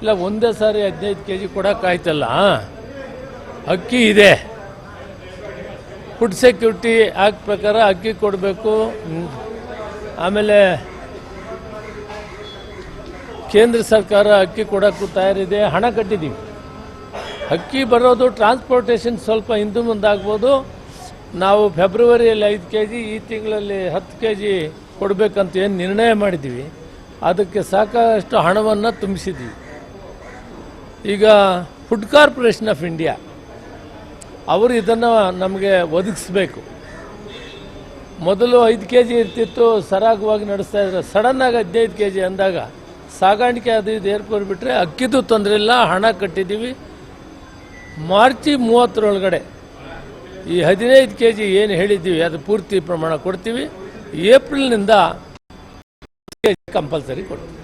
ಇಲ್ಲ. ಒಂದೇ ಸಾರಿ ಹದಿನೈದು ಕೆ ಜಿ ಕೊಡೋಕ್ಕಾಯ್ತಲ್ಲ ಅಕ್ಕಿ ಇದೆ. ಫುಡ್ ಸೆಕ್ಯೂರಿಟಿ ಆಕ್ಟ್ ಪ್ರಕಾರ ಅಕ್ಕಿ ಕೊಡಬೇಕು. ಆಮೇಲೆ ಕೇಂದ್ರ ಸರ್ಕಾರ ಅಕ್ಕಿ ಕೊಡೋಕ್ಕೂ ತಯಾರಿದೆ. ಹಣ ಕಟ್ಟಿದ್ದೀವಿ ಅಕ್ಕಿ ಬರೋದು ಟ್ರಾನ್ಸ್ಪೋರ್ಟೇಷನ್ ಸ್ವಲ್ಪ ಹಿಂದೆ ಮುಂದಾಗ್ಬೋದು. ನಾವು ಫೆಬ್ರವರಿಯಲ್ಲಿ ಐದು ಕೆ ಜಿ ಈ ತಿಂಗಳಲ್ಲಿ ಹತ್ತು ಕೆ ಜಿ ಕೊಡಬೇಕಂತ ಏನು ನಿರ್ಣಯ ಮಾಡಿದ್ದೀವಿ. ಅದಕ್ಕೆ ಸಾಕಷ್ಟು ಹಣವನ್ನು ತುಂಬಿಸಿದ್ವಿ ಈಗ ಫುಡ್ ಕಾರ್ಪೊರೇಷನ್ ಆಫ್ ಇಂಡಿಯಾ, ಅವರು ಇದನ್ನು ನಮಗೆ ಒದಗಿಸ್ಬೇಕು. ಮೊದಲು ಐದು ಕೆ ಜಿ ಇರ್ತಿತ್ತು, ಸರಾಗವಾಗಿ ನಡೆಸ್ತಾ ಇದ್ರೆ. ಸಡನ್ನಾಗಿ ಹದಿನೈದು ಕೆ ಜಿ ಅಂದಾಗ ಸಾಗಾಣಿಕೆ ಅದು ಇದು ಏರ್ಪೋರ್ಟ್ ಬಿಟ್ಟರೆ ಅಕ್ಕಿದು ತೊಂದರೆ ಇಲ್ಲ, ಹಣ ಕಟ್ಟಿದ್ದೀವಿ. ಮಾರ್ಚಿ ಮೂವತ್ತರೊಳಗಡೆ ಈ ಹದಿನೈದು ಕೆ ಜಿ ಏನು ಹೇಳಿದ್ದೀವಿ ಅದು ಪೂರ್ತಿ ಪ್ರಮಾಣ ಕೊಡ್ತೀವಿ. ಏಪ್ರಿಲ್ನಿಂದ ಕಂಪಲ್ಸರಿ ಕೊಡ್ತೀವಿ.